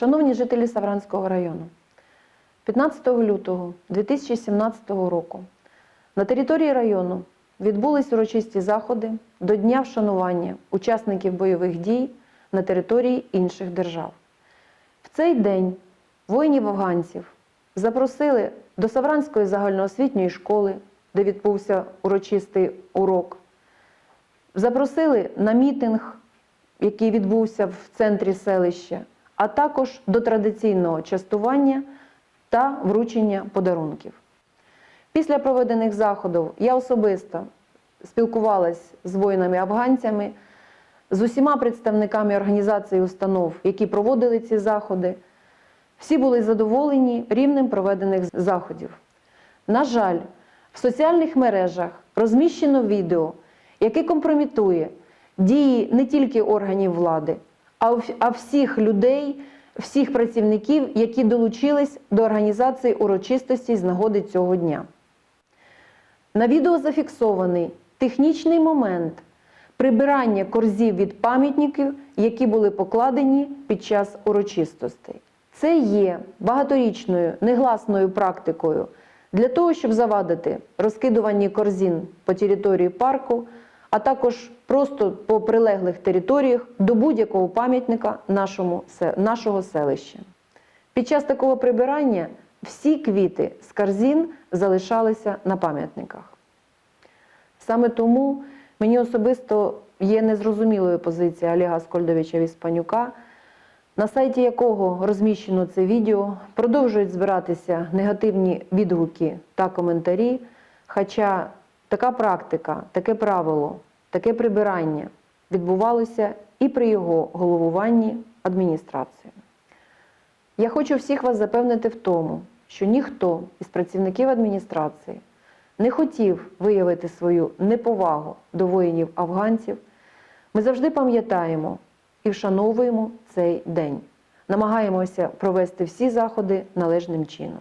Шановні жителі Савранського району, 15 лютого 2017 року на території району відбулись урочисті заходи до Дня вшанування учасників бойових дій на території інших держав. В цей день воїнів-афганців запросили до Савранської загальноосвітньої школи, де відбувся урочистий урок. Запросили на мітинг, який відбувся в центрі селища, а також до традиційного частування та вручення подарунків. Після проведених заходів я особисто спілкувалась з воїнами-афганцями, з усіма представниками організацій і установ, які проводили ці заходи. Всі були задоволені рівнем проведених заходів. На жаль, в соціальних мережах розміщено відео, яке компрометує дії не тільки органів влади, а всіх людей, всіх працівників, які долучились до організації урочистості з нагоди цього дня. На відео зафіксований технічний момент прибирання корзів від пам'ятників, які були покладені під час урочистостей. Це є багаторічною негласною практикою для того, щоб завадити розкидуванні корзин по території парку, а також просто по прилеглих територіях до будь-якого пам'ятника нашому, нашого селища. Під час такого прибирання всі квіти з корзин залишалися на пам'ятниках. Саме тому мені особисто є незрозумілою позиція Олега Аскольдовича Віспанюка, на сайті якого розміщено це відео, продовжують збиратися негативні відгуки та коментарі. Хоча така практика, таке правило, таке прибирання відбувалося і при його головуванні адміністрацією. Я хочу всіх вас запевнити в тому, що ніхто із працівників адміністрації не хотів виявити свою неповагу до воїнів афганців. Ми завжди пам'ятаємо і вшановуємо цей день. Намагаємося провести всі заходи належним чином.